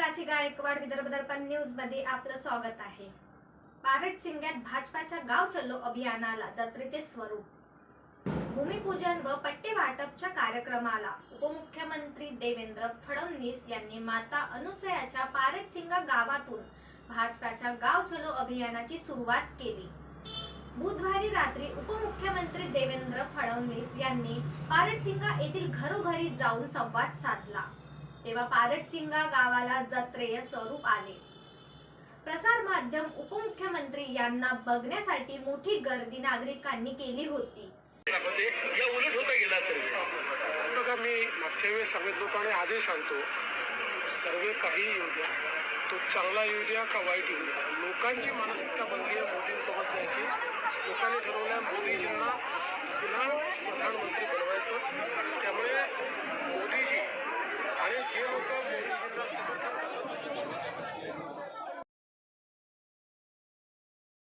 प्राची गायकवाड विदर्भ दर्पण न्यूजमध्ये आपलं स्वागत आहे. पारट सिंग्यात भाजपाच्या गाव चलो अभियानाला जत्रेचे स्वरूप. भूमिपूजन व पट्टे वाटपच्या कार्यक्रमाला उपमुख्यमंत्री देवेंद्र फडणवीस यांनी माता अनुसयाच्या पारटसिंगा गावातून भाजपाच्या गाव चलो अभियानाची सुरुवात केली. बुधवारी रात्री उपमुख्यमंत्री देवेंद्र फडणवीस यांनी पारटसिंगा येथील घरोघरी जाऊन संवाद साधला. तेव्हा पारटसिंगा गावाला जत्रेय स्वरूप आले. प्रसार माध्यम उपमुख्यमंत्री यांना बघण्यासाठी मोठी गर्दी नागरिकांनी केली होती. या उलट होता गेला सर्व का मी मागच्या वेळेस सांगितलं होतं आणि आजही सांगतो सर्वे काही येऊ द्या. तो चांगला येऊ द्या का वाईट येऊ द्या? लोकांची मानसिकता बनली आहे मोदींसोबत जायची. लोकांनी ठरवलं मोदीजींना पुन्हा प्रधानमंत्री बनवायचं. त्यामुळे